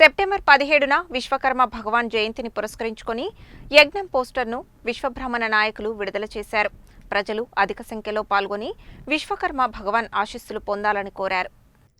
September పదిహేడున విశ్వకర్మ భగవాన్ జయంతిని పురస్కరించుకొని యజ్ఞం పోస్టర్ను విశ్వబ్రహ్మణ నాయకులు విడుదల చేశారు. ప్రజలు అధిక సంఖ్యలో పాల్గొని విశ్వకర్మ భగవాన్ ఆశీస్సులు పొందాలని కోరారు.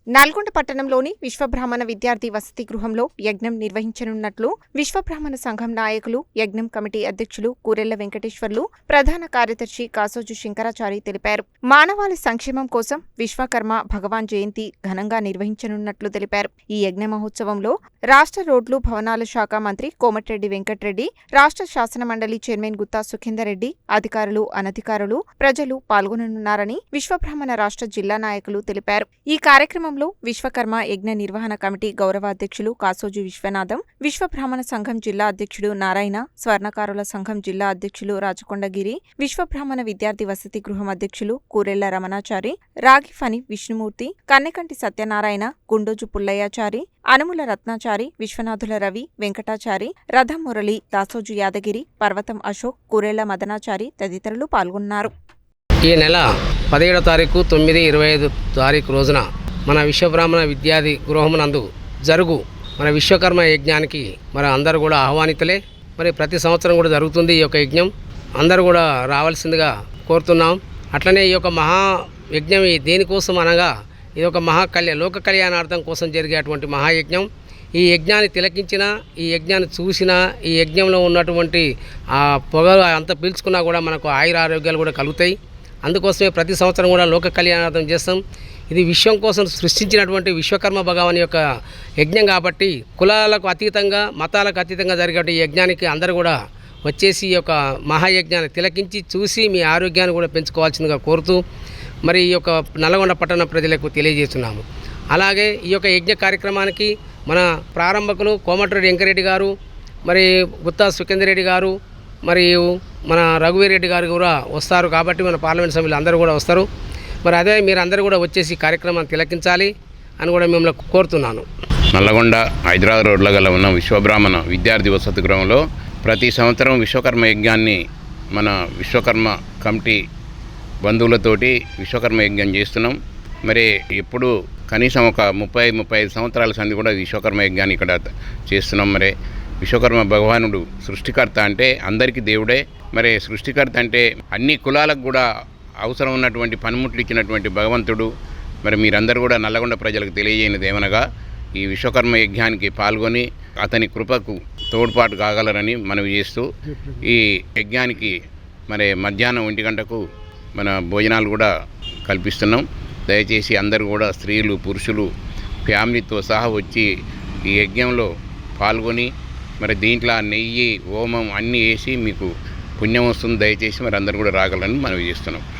నల్గొండ పట్టణంలోని విశ్వబ్రాహ్మణ విద్యార్థి వసతి గృహంలో యజ్ఞం నిర్వహించనున్నట్లు విశ్వబ్రాహ్మణ సంఘం నాయకులు యజ్ఞం కమిటీ అధ్యక్షులు కూరెళ్ళ వెంకటేశ్వర్లు ప్రధాన కార్యదర్శి కాసోజు శంకరాచారి తెలిపారు. మానవాళి సంక్షేమం కోసం విశ్వకర్మ భగవాన్ జయంతి ఘనంగా నిర్వహించనున్నట్లు తెలిపారు. ఈ యజ్ఞ మహోత్సవంలో రాష్ట్ర రోడ్లు భవనాల శాఖ మంత్రి కోమటిరెడ్డి వెంకట్రెడ్డి రాష్ట్ర శాసన మండలి చైర్మన్ గుత్తా సుఖేందర్ రెడ్డి అధికారులు అనధికారులు ప్రజలు పాల్గొననున్నారని విశ్వబ్రాహ్మణ రాష్ట్ర జిల్లా నాయకులు తెలిపారు. ఈ కార్యక్రమం కార్యక్రమంలో విశ్వకర్మ యజ్ఞ నిర్వహణ కమిటీ గౌరవ అధ్యక్షులు కాసోజు విశ్వనాథం విశ్వబ్రాహ్మణ సంఘం జిల్లా అధ్యక్షుడు నారాయణ స్వర్ణకారుల సంఘం జిల్లా అధ్యక్షులు రాచకొండగిరి విశ్వబ్రాహ్మణ విద్యార్థి వసతి గృహం అధ్యక్షులు కూరెళ్ళ రమణాచారి రాగి ఫణి విష్ణుమూర్తి కన్నెకంటి సత్యనారాయణ గుండోజు పుల్లయ్యాచారి అనుముల రత్నాచారి విశ్వనాథుల రవి వెంకటాచారి రథం మురళి దాసోజు యాదగిరి పర్వతం అశోక్ కూరెళ్ళ మదనాచారి తదితరులు పాల్గొన్నారు. ఈ నెల పదిహేడో తారీఖు తొమ్మిది ఇరవై ఐదు తారీఖు రోజున మన విశ్వబ్రాహ్మణ విద్యాది గృహమునందు జరుగు మన విశ్వకర్మ యజ్ఞానికి మరి అందరూ కూడా ఆహ్వానితులే. మరి ప్రతి సంవత్సరం కూడా జరుగుతుంది ఈ యొక్క యజ్ఞం. అందరూ కూడా రావాల్సిందిగా కోరుతున్నాం. అట్లనే ఈ యొక్క మహా యజ్ఞం దేనికోసం అనగా ఇది ఒక మహాకళ్యాణ లోక కళ్యాణార్థం కోసం జరిగేటువంటి మహాయజ్ఞం ఈ యజ్ఞాన్ని తిలకించిన ఈ యజ్ఞాన్ని చూసిన ఈ యజ్ఞంలో ఉన్నటువంటి ఆ పొగ అంత పీల్చుకున్నా కూడా మనకు ఆయుర ఆరోగ్యాలు కూడా కలుగుతాయి. అందుకోసమే ప్రతి సంవత్సరం కూడా లోక కళ్యాణార్థం చేస్తాం. ఇది విశ్వం కోసం సృష్టించినటువంటి విశ్వకర్మ భగవాన్ యొక్క యజ్ఞం కాబట్టి కులాలకు అతీతంగా మతాలకు అతీతంగా జరిగే ఈ యజ్ఞానికి అందరూ కూడా వచ్చేసి ఈ యొక్క మహాయజ్ఞాన్ని తిలకించి చూసి మీ ఆరోగ్యాన్ని కూడా పెంచుకోవాల్సిందిగా కోరుతూ మరి ఈ యొక్క నల్గొండ పట్టణ ప్రజలకు తెలియజేస్తున్నాము. అలాగే ఈ యొక్క యజ్ఞ కార్యక్రమానికి మన ప్రారంభకులు కోమటిరెడ్డి వెంకరెడ్డి గారు మరి గుత్తా సుఖేందర్ రెడ్డి గారు మరియు మన రఘువీరెడ్డి గారు కూడా వస్తారు కాబట్టి మన పార్లమెంట్ సభ్యులు అందరూ కూడా వస్తారు. మరి అదే మీరు అందరూ కూడా వచ్చేసి కార్యక్రమాన్ని తిలకించాలి అని కూడా మిమ్మల్ని కోరుతున్నాను. నల్లగొండ హైదరాబాద్ రోడ్లో గల ఉన్న విశ్వబ్రాహ్మణ విద్యార్థి వసతి గృహంలో ప్రతి సంవత్సరం విశ్వకర్మ యజ్ఞాన్ని మన విశ్వకర్మ కమిటీ బంధువులతోటి విశ్వకర్మ యజ్ఞం చేస్తున్నాం. మరి ఎప్పుడు కనీసం ఒక ముప్పై ముప్పై ఐదు సంవత్సరాల సంది కూడా విశ్వకర్మ యజ్ఞాన్ని ఇక్కడ చేస్తున్నాం. మరి విశ్వకర్మ భగవానుడు సృష్టికర్త అంటే అందరికీ దేవుడే. మరి సృష్టికర్త అంటే అన్ని కులాలకు కూడా అవసరం ఉన్నటువంటి పనిముట్లు ఇచ్చినటువంటి భగవంతుడు. మరి మీరందరూ కూడా నల్లగొండ ప్రజలకు తెలియజేయనిది ఏమనగా ఈ విశ్వకర్మ యజ్ఞానికి పాల్గొని అతని కృపకు తోడ్పాటు కాగలరని మనవి చేస్తూ ఈ యజ్ఞానికి మరి మధ్యాహ్నం ఒంటి గంటకు మన భోజనాలు కూడా కల్పిస్తున్నాం. దయచేసి అందరూ కూడా స్త్రీలు పురుషులు ఫ్యామిలీతో సహా వచ్చి ఈ యజ్ఞంలో పాల్గొని మరి దీంట్లో నెయ్యి హోమం అన్నీ వేసి మీకు పుణ్యం వస్తుంది. దయచేసి మరి అందరూ కూడా రాగలని మనవి చేస్తున్నాం.